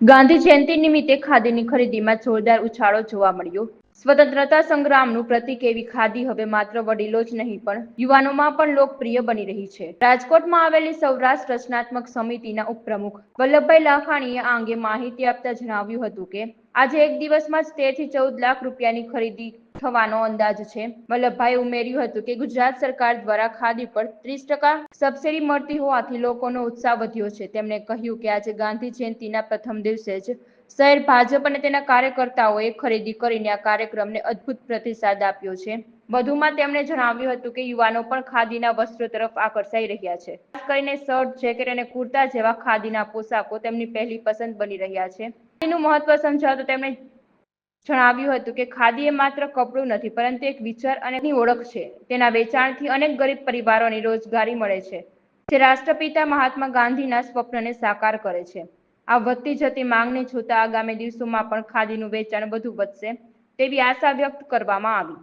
ગાંધી જયંતિ નિમિત્તે ખાદીની ખરીદીમાં જોરદાર ઉછાળો જોવા મળ્યો. સ્વતંત્રતા સંગ્રામનું પ્રતીક એવી ખાદી હવે માત્ર વડીલો જ નહીં, પણ યુવાનોમાં પણ લોકપ્રિય બની રહી છે. રાજકોટમાં આવેલી સૌરાષ્ટ્ર રચનાત્મક સમિતિના ઉપપ્રમુખ વલ્લભભાઈ લાખાણીએ આ અંગે માહિતી આપતા જણાવ્યું હતું કે, આજે એક દિવસમાં જ તેરથી ચૌદ લાખ રૂપિયાની ખરીદી થવાનો અંદાજ છે. વલ્લભભાઈ ઉમેર્યું હતું કે ગુજરાત સરકાર દ્વારા ખાદી પર ત્રીસ ટકા સબસિડી મળતી હોવાથી લોકોનો ઉત્સાહ વધ્યો છે. તેમણે કહ્યું કે આજે ગાંધી જયંતિના પ્રથમ દિવસે જ શહેર ભાજપ અને તેના કાર્યકર્તાઓએ ખરીદી કરીને આ કાર્યક્રમને અદ્ભુત પ્રતિસાદ આપ્યો છે. વધુમાં તેમણે જણાવ્યું હતું કે યુવાનો પણ ખાદીના વસ્ત્રો તરફ આકર્ષાઈ રહ્યા છે. ખાસ કરીને શર્ટ, જેકેટ અને કુર્તા જેવા ખાદીના પોશાકો તેમની પહેલી પસંદ બની રહ્યા છે. એનું મહત્વ સમજાવતો તેમણે જણાવ્યું હતું કે ખાદી એ માત્ર કપડું નથી, પરંતુ એક વિચાર અને ઓળખ છે. તેના વેચાણથી અનેક ગરીબ પરિવારોની રોજગારી મળે છે. જે રાષ્ટ્રપિતા મહાત્મા ગાંધીના સ્વપ્નને સાકાર કરે છે. આ વધતી જતી માંગને જોતા આગામી દિવસોમાં પણ ખાદીનું વેચાણ વધુ વધશે તેવી આશા વ્યક્ત કરવામાં આવી.